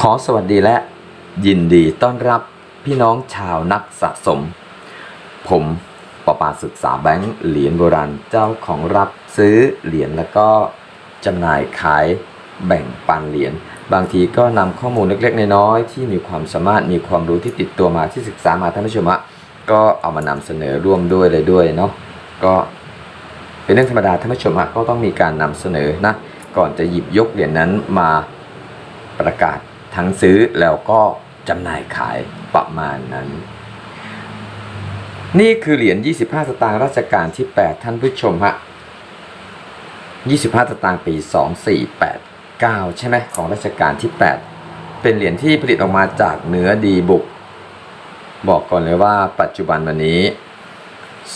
ขอสวัสดีและยินดีต้อนรับพี่น้องชาวนักสะสม ผมปปาศึกษาแบงค์เหรียญโบราณเจ้าของรับซื้อเหรียญแล้วก็จำหน่ายขายแบ่งปันเหรียญบางทีก็นำข้อมูลเล็กๆน้อยๆที่มีความสามารถมีความรู้ที่ติดตัวมาที่ศึกษามาท่านผู้ชมะก็เอามานำเสนอร่วมด้วยเลยด้วยเนาะก็เป็นเรื่องธรรมดาท่านผู้ชมะก็ต้องมีการนำเสนอนะก่อนจะหยิบยกเหรียญนั้นมาประกาศ ทั้งซื้อแล้วก็จำหน่ายขายประมาณนั้น นี่คือเหรียญ 25 สตางค์รัชกาลที่ 8 ท่านผู้ชมฮะ 25 สตางค์ปี 2489 ใช่ไหมของรัชกาลที่ 8 เป็นเหรียญที่ผลิตออกมาจากเนื้อดีบุก บอกก่อนเลยว่าปัจจุบันวันนี้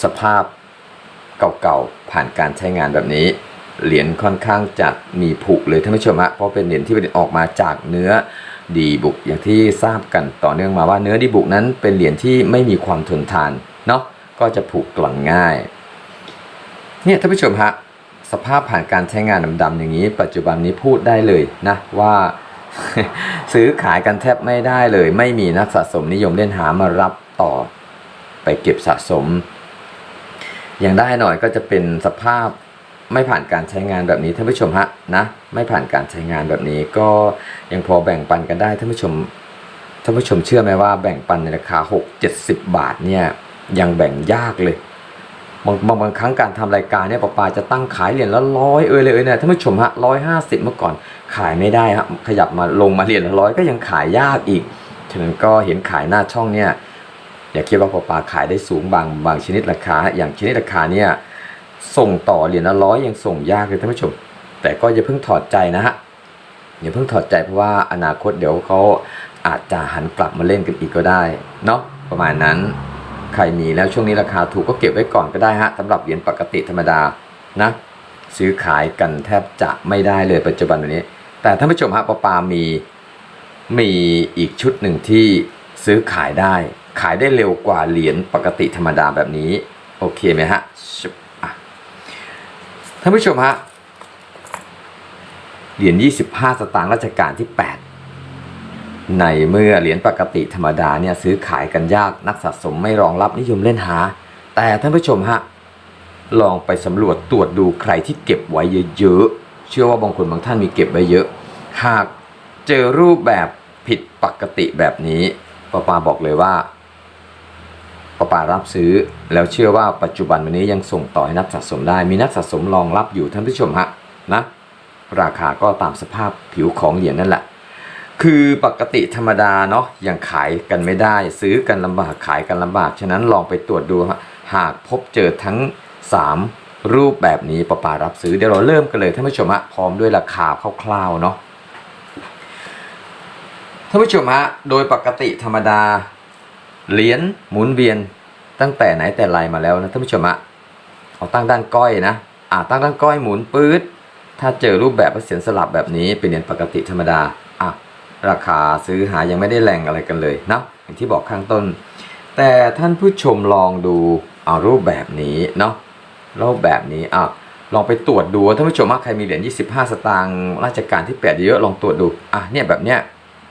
สภาพเก่าๆผ่านการใช้งานแบบนี้ เหรียญค่อนข้างจะมีผุเลยท่านผู้ชมฮะเพราะเป็นเหรียญที่ผลิตออกมาจากเนื้อดีบุกอย่างที่ทราบกันต่อเนื่องมาว่าเนื้อดีบุกนั้นเป็นเหรียญที่ไม่มีความทนทานเนาะก็จะผุกร่อนง่ายเนี่ยท่านผู้ชมฮะสภาพผ่านการใช้งานดำๆอย่างนี้ ปัจจุบันนี้พูดได้เลยนะว่า ซื้อขายกันแทบไม่ได้เลย ไม่มีนักสะสมนิยมเล่นหามารับต่อ ไปเก็บสะสม อย่างได้หน่อยก็จะเป็นสภาพ ไม่ผ่านการใช้งานแบบนี้ท่านผู้ชมฮะนะไม่ผ่านการใช้งานแบบนี้ก็ยังพอแบ่งปันกันได้ท่านผู้ชมท่านผู้ชมเชื่อไหมว่าแบ่งปันในราคา 6 70 บาทเนี่ยยังแบ่งยากเลยบางบางบางครั้งการทำรายการเนี่ยปอปาจะตั้งขายเหรียญละร้อยเอยเลยเอยเนี่ยท่านผู้ชมฮะร้อยห้าสิบเมื่อก่อนขายไม่ได้ฮะขยับมาลงมาเหรียญละร้อยก็ยังขายยากอีกฉะนั้นก็เห็นขายหน้าช่องเนี่ยอย่าคิดว่าปอปาขายได้สูงบางบางชนิดราคา อย่างชนิดราคาเนี่ย ส่งต่อเหรียญละร้อยยังส่งยากเลยท่านผู้ชม แต่ก็อย่าเพิ่งถอดใจนะฮะอย่าเพิ่งถอดใจเพราะว่าอนาคตเดี๋ยวเขาอาจจะหันกลับมาเล่นกันอีกก็ได้เนาะประมาณนั้นใครมีแล้วช่วงนี้ราคาถูกก็เก็บไว้ก่อนก็ได้ฮะสำหรับเหรียญปกติธรรมดานะซื้อขายกันแทบจะไม่ได้เลยปัจจุบันนี้ แต่ท่านผู้ชมฮะปปามีมีอีกชุดหนึ่งที่ซื้อขายได้ ขายได้เร็วกว่าเหรียญปกติธรรมดาแบบนี้ โอเคไหมฮะ ท่านผู้ชมฮะเหรียญ25 สตางค์รัชกาลที่ 8 ในเมื่อเหรียญปกติธรรมดาเนี่ยซื้อขายกันยากนักสะสมไม่รองรับนิยมเล่นหา แต่ท่านผู้ชมฮะลองไปสำรวจตรวจดูใครที่เก็บไว้เยอะๆ เชื่อว่าบางคนบางท่านมีเก็บไว้เยอะ หากเจอรูปแบบผิดปกติแบบนี้ป้าปาบอกเลยว่า ปาปารับซื้อ แล้วเชื่อว่าปัจจุบันวันนี้ยังส่งต่อให้นักสะสมได้ มีนักสะสมรองรับอยู่ท่านผู้ชมฮะนะราคาก็ตามสภาพผิวของเหรียญนั่นแหละ คือปกติธรรมดาเนาะยังขายกันไม่ได้ ซื้อกันลำบากขายกันลำบากฉะนั้นลองไปตรวจดูฮะหากพบเจอทั้ง 3 รูปแบบนี้ปะปารับซื้อเดี๋ยวเราเริ่มกันเลยท่านผู้ชมฮะพร้อมด้วยราคาคร่าวๆเนาะท่านผู้ชมฮะโดยปกติธรรมดา เหรียญหมุนเวียนตั้งแต่ไหนแต่ไรมาแล้วนะท่านผู้ชมฮะเอาตั้งด้านก้อยนะอ่าตั้งด้านก้อยหมุนปื๊ดถ้าเจอรูปแบบเสียนสลับแบบนี้เป็นเหรียญปกติธรรมดาอะราคาซื้อหายังไม่ได้แรงอะไรกันเลยนะอย่างที่บอกข้างต้น แต่ท่านผู้ชมลองดูเอารูปแบบนี้เนาะรูปแบบนี้อะลองไปตรวจดูท่านผู้ชมว่าใครมีเหรียญ25 สตางค์ราชการที่8เยอะลองตรวจดูอะเนี่ยแบบเนี้ย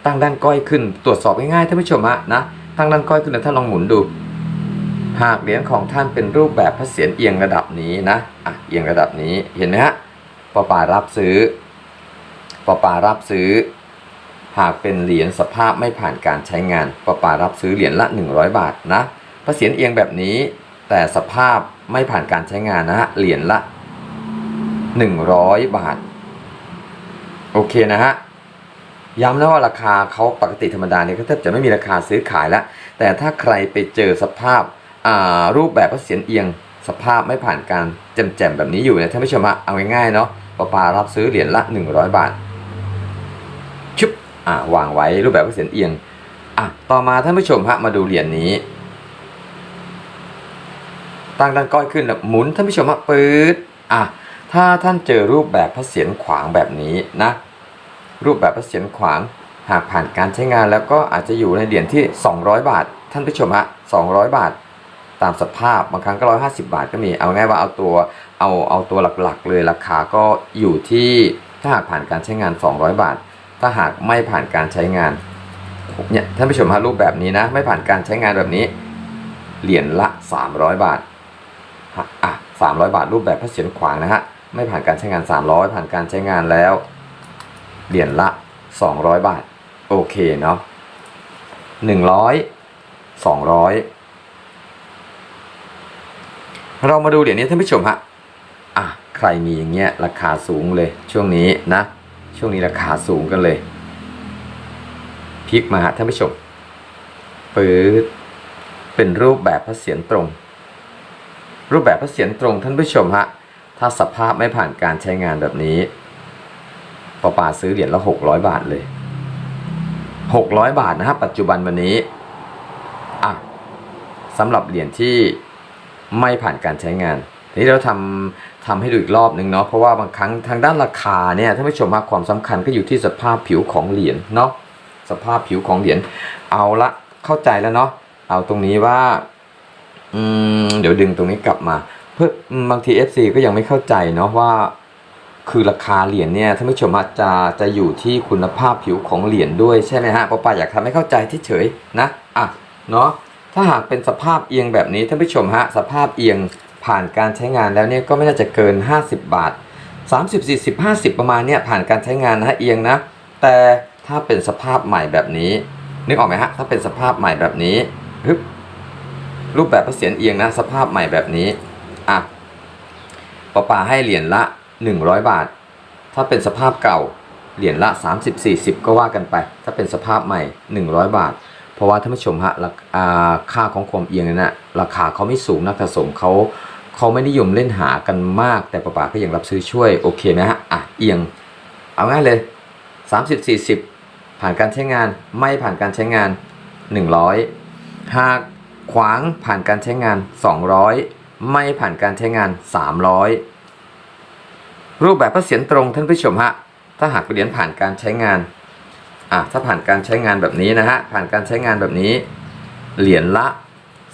ตั้งด้านก้อยขึ้นตรวจสอบง่ายๆท่านผู้ชมฮะนะ ตั้งด้านก้อยขึ้นแล้วท่านลองหมุนดู หากเหรียญของท่านเป็นรูปแบบพระเศียรเอียงระดับนี้นะอะเอียงระดับนี้เห็นไหมฮะปอปารับซื้อปอปารับซื้อ หากเป็นเหรียญสภาพไม่ผ่านการใช้งานปอปารับซื้อเหรียญละ 100 บาทนะพระเศียรเอียงแบบนี้ แต่สภาพไม่ผ่านการใช้งานนะฮะเหรียญละ 100 บาท โอเคนะฮะ ย้ำนะว่าราคาเขาปกติธรรมดาเนี่ยก็แทบจะไม่มีราคาซื้อขายแล้ว แต่ถ้าใครไปเจอสภาพรูปแบบพระเศียรเอียง สภาพไม่ผ่านการแจ่มๆแบบนี้อยู่เนี่ยท่านผู้ชมอะเอาง่ายๆเนาะปาปารับซื้อเหรียญละ 100 บาทชุบอ่าวางไว้รูปแบบพระเศียรเอียงอะต่อมาท่านผู้ชมฮะมาดูเหรียญนี้ ตั้งด้านก้อยขึ้นแล้วหมุนท่านผู้ชมฮะปื๊ดอะถ้าท่านเจอรูปแบบพระเศียรขวางแบบนี้นะ รูปแบบพระเศียรขวาง หากผ่านการใช้งานแล้วก็อาจจะอยู่ในเหรียญที่ 200 บาท ท่านผู้ชมฮะ200 บาท ตามสภาพบางครั้งก็ 150 บาทก็มีเอาง่ายว่าเอาตัวเอาเอาตัวหลักๆ เลยราคาก็อยู่ที่ถ้าหากผ่านการใช้งาน 200 บาท ถ้าหากไม่ผ่านการใช้งานเนี่ยท่านผู้ชมฮะรูปแบบนี้นะ ไม่ผ่านการใช้งานแบบนี้เหรียญละ 300 บาทฮะอะ300 บาทรูปแบบพระเศียรขวางนะฮะไม่ผ่านการใช้งาน 300 ผ่านการใช้งานแล้ว เหรียญละ 200 บาท โอเคเนาะ100 200เรามาดูเหรียญนี้ท่านผู้ชมฮะอะใครมีอย่างเงี้ยราคาสูงเลยช่วงนี้นะ ช่วงนี้ราคาสูงกันเลยพลิกมาฮะท่านผู้ชมปื๊ดเป็นรูปแบบพระเศียรตรง รูปแบบพระเศียรตรงท่านผู้ชมฮะถ้าสภาพไม่ผ่านการใช้งานแบบนี้ ปอปาซื้อเหรียญละหกร้อยบาทเลยหกร้อยบาทนะฮะปัจจุบันวันนี้อะสำหรับเหรียญที่ไม่ผ่านการใช้งานทีนี้เราทำทำให้ดูอีกรอบหนึ่งเนาะเพราะว่าบางครั้งทางด้านราคาเนี่ยท่านผู้ชมว่าความสำคัญก็อยู่ที่สภาพผิวของเหรียญเนาะสภาพผิวของเหรียญเอาละเข้าใจแล้วเนาะเอาตรงนี้ว่าอืมเดี๋ยวดึงตรงนี้กลับมา เพื่อบางที FC ก็ยังไม่เข้าใจเนาะว่า คือราคาเหรียญเนี่ยท่านผู้ชมอาจจะจะอยู่ที่คุณภาพผิวของเหรียญด้วยใช่ไหมฮะปอปาอยากทำให้เข้าใจที่เฉยนะอะเนาะถ้าหากเป็นสภาพเอียงแบบนี้ท่านผู้ชมฮะสภาพเอียงผ่านการใช้งานแล้วเนี่ยก็ไม่น่าจะเกิน 50 บาท 30 40 50 ประมาณเนี่ยผ่านการใช้งานนะฮะเอียงนะ แต่ถ้าเป็นสภาพใหม่แบบนี้ นึกออกไหมฮะถ้าเป็นสภาพใหม่แบบนี้ฮึบรูปแบบพระเศียรเอียงนะสภาพใหม่แบบนี้อะปอปาให้เหรียญละ 100 บาท ถ้าเป็นสภาพเก่าเหรียญละ 30 40 ก็ว่ากันไป ถ้าเป็นสภาพใหม่ 100 บาท เพราะว่าท่านผู้ชมฮะราค่าของความเอียงนั้นนะราคาเขาไม่สูงนักสะสมเขาเขาไม่นิยมเล่นหากันมาก แต่ป้าป๋าก็ยังรับซื้อช่วยโอเคไหมฮะอะเอียง เอาง่ายเลย 30 40 ผ่านการใช้งานไม่ผ่านการใช้งาน 100 หากขวางผ่านการใช้งาน 200 ไม่ผ่านการใช้งาน 300 รูปแบบพระเศียรตรงท่านผู้ชมฮะถ้าหากเหรียญผ่านการใช้งานอะถ้าผ่านการใช้งานแบบนี้นะฮะผ่านการใช้งานแบบนี้ เหรียญละ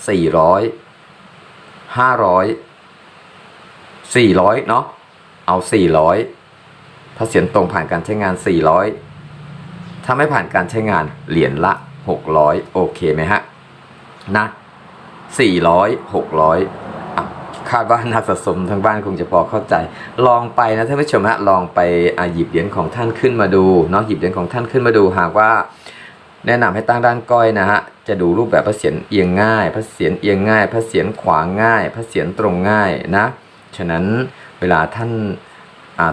400 500 400เนาะเอา 400 ถ้าเสียนตรงผ่านการใช้งาน 400 ถ้าไม่ผ่านการใช้งานเหรียญละ 600 โอเคไหมฮะนะ400 600 คาดว่านักสะสมทางบ้านคงจะพอเข้าใจ ลองไปนะท่านผู้ชมฮะลองไปหยิบเหรียญของท่านขึ้นมาดูเนาะหยิบเหรียญของท่านขึ้นมาดูหากว่า แนะนำให้ตั้งด้านก้อยนะฮะจะดูรูปแบบพระเศียรเอียงง่ายพระเศียรเอียงง่ายพระเศียรขวางง่ายพระเศียรตรงง่ายนะฉะนั้นเวลาท่าน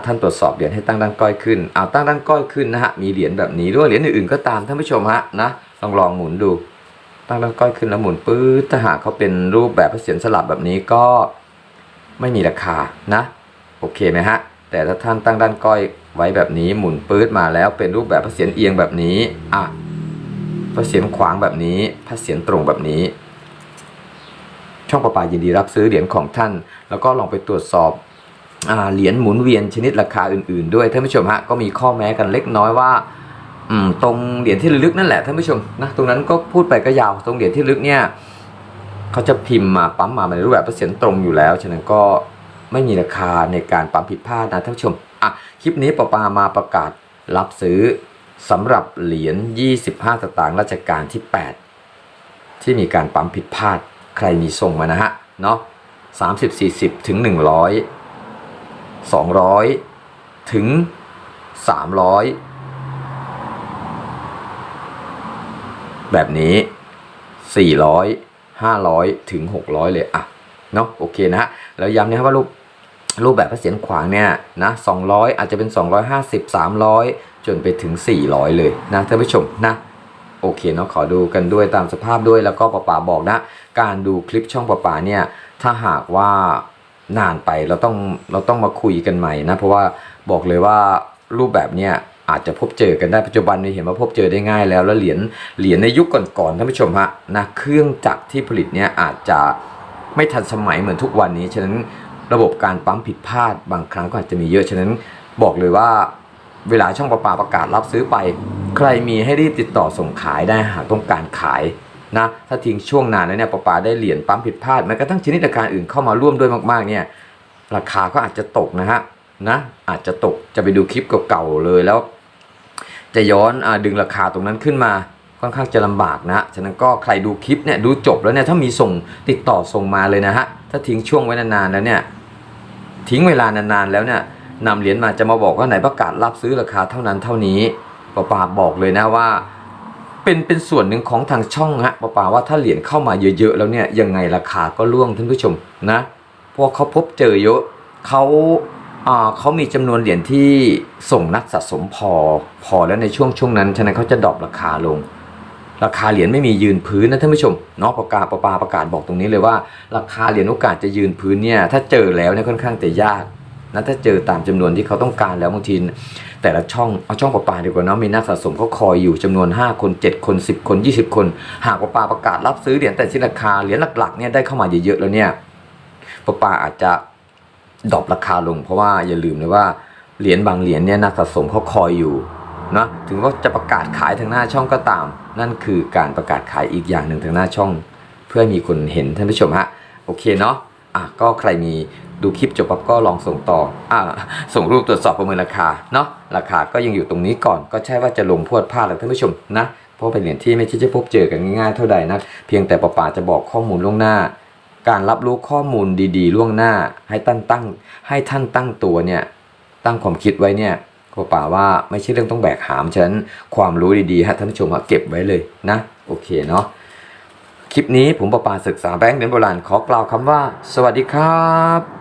ท่านตรวจสอบเหรียญให้ตั้งด้านก้อยขึ้นเอาตั้งด้านก้อยขึ้นนะฮะมีเหรียญแบบนี้ด้วยเหรียญอื่นๆก็ตามท่านผู้ชมฮะนะลองลองหมุนดูตั้งด้านก้อยขึ้นแล้วหมุนปื๊ดถ้าหากเขาเป็นรูปแบบพระเศียรสลับแบบนี้ก็ ไม่มีราคานะ โอเคไหมฮะ แต่ถ้าท่านตั้งด้านก้อยไว้แบบนี้หมุนปื๊ดมาแล้วเป็นรูปแบบพระเศียรเอียงแบบนี้อะพระเศียรขวางแบบนี้พระเศียรตรงแบบนี้ ช่องประปายินดีรับซื้อเหรียญของท่าน แล้วก็ลองไปตรวจสอบอ่าเหรียญหมุนเวียนชนิดราคาอื่นๆ ด้วยท่านผู้ชมฮะก็มีข้อแม้กันเล็กน้อยว่าอืมตรงเหรียญที่ระลึกนั่นแหละท่านผู้ชมนะตรงนั้นก็พูดไปก็ยาวตรงเหรียญที่ลึกเนี่ย เขาจะพิมพ์มาปั๊มมาในรูปแบบพระเศียรตรงอยู่แล้ว ฉะนั้นก็ไม่มีราคาในการปั๊มผิดพลาดนะท่านผู้ชม อะ คลิปนี้ปปามาประกาศรับซื้อสำหรับเหรียญ 25 สตางค์รัชกาลที่ 8 ที่มีการปั๊มผิดพลาด ใครมีส่งมานะฮะ เนาะ30 40 ถึง 100 200 ถึง 300 แบบนี้ 400 500 ถึง 600 เลยอะเนาะโอเคนะฮะแล้วย้ำนะครับว่ารูปรูปแบบพระเศียรขวางเนี่ยนะ200 อาจจะเป็น 250 300 จนไปถึง 400 เลยนะท่านผู้ชมนะโอเคเนาะขอดูกันด้วยตามสภาพด้วยแล้วก็ป๋าป๋าบอกนะ การดูคลิปช่องป๋าป๋าเนี่ยถ้าหากว่านานไปเราต้องเราต้องมาคุยกันใหม่นะ เพราะว่าบอกเลยว่ารูปแบบเนี่ย อาจจะพบเจอกันได้ปัจจุบันนี้เห็นว่าพบเจอได้ง่ายแล้วแล้วเหรียญเหรียญในยุคก่อนๆท่านผู้ชมฮะนะเครื่องจักรที่ผลิตเนี่ยอาจจะไม่ทันสมัยเหมือนทุกวันนี้ ฉะนั้นระบบการปั๊มผิดพลาดบางครั้งก็อาจจะมีเยอะฉะนั้นบอกเลยว่าเวลาช่องประปาประกาศรับซื้อไป ใครมีให้รีบติดต่อส่งขายได้หากต้องการขายนะถ้าทิ้งช่วงนานแล้วเนี่ยประปาได้เหรียญปั๊มผิดพลาดแม้กระทั่งชนิดราคาอื่นเข้ามาร่วมด้วยมากๆเนี่ยราคาก็อาจจะตกนะฮะนะอาจจะตกจะไปดูคลิปเก่าๆเลยแล้ว จะย้อนอดึงราคาตรงนั้นขึ้นมาค่อนข้างจะลำบากนะ ฉะนั้นก็ใครดูคลิปเนี่ยดูจบแล้วเนี่ยถ้ามีส่งติดต่อส่งมาเลยนะฮะ ถ้าทิ้งช่วงไว้นานๆแล้วเนี่ยทิ้งเวลานานๆแล้วเนี่ยนำเหรียญมาจะมาบอกว่าไหนประกาศรับซื้อราคาเท่านั้นเท่านี้ป้าป่าบอกเลยนะว่า เป็นเป็นส่วนหนึ่งของทางช่องฮะป้าป่าว่าถ้าเหรียญเข้ามาเยอะๆแล้วเนี่ยยังไงราคาก็ร่วงท่านผู้ชมนะเพราะเขาพบเจอเยอะเขา เขามีจำนวนเหรียญที่ส่งนักสะสมพอ พอแล้วในช่วงช่วงนั้น ฉะนั้นเขาจะดรอปราคาลง ราคาเหรียญไม่มียืนพื้นนะท่านผู้ชมเนาะประกาศประปาประกาศบอกตรงนี้เลยว่า ราคาเหรียญโอกาสจะยืนพื้นเนี่ยถ้าเจอแล้วเนี่ยค่อนข้างจะยากนะถ้าเจอตามจำนวนที่เขาต้องการแล้วบางทีแต่ละช่องเอาช่องประปาดีกว่าเนาะมีนักสะสมเขาคอยอยู่จำนวน 5 คน 7 คน 10 คน 20 คน หากประปาประกาศรับซื้อเหรียญแต่ที่ราคาเหรียญหลักๆเนี่ยได้เข้ามาเยอะๆแล้วเนี่ยประปาอาจจะ ดรอปราคาลง เพราะว่าอย่าลืมเลยว่าเหรียญบางเหรียญเนี่ยนักสะสมเขาคอยอยู่นะถึงว่าจะประกาศขายทางหน้าช่องก็ตาม นั่นคือการประกาศขายอีกอย่างหนึ่งทางหน้าช่อง เพื่อมีคนเห็นท่านผู้ชมฮะโอเคเนาะอะก็ใครมีดูคลิปจบปั๊บก็ลองส่งต่ออ่าส่งรูปตรวจสอบประเมินราคาเนาะราคาก็ยังอยู่ตรงนี้ก่อน ก็ใช่ว่าจะลงพวดพลาดหรอกท่านผู้ชมนะเพราะเป็นเหรียญที่ไม่ใช่จะพบเจอกันง่ายๆเท่าใดนะเพียงแต่ประปาจะบอกข้อมูลล่วงหน้า การรับรู้ข้อมูลดีๆ ล่วงหน้าให้ตั้งตั้งให้ท่านตั้งตัวเนี่ยตั้งความคิดไว้เนี่ยก็ป่าว่าไม่ใช่เรื่องต้องแบกหามฉะนั้นความรู้ดีๆฮะท่านผู้ชมเก็บไว้เลยนะโอเคเนาะคลิปนี้ผมประปาศึกษาแบงค์เหรียญโบราณขอกล่าวคำว่า สวัสดีครับ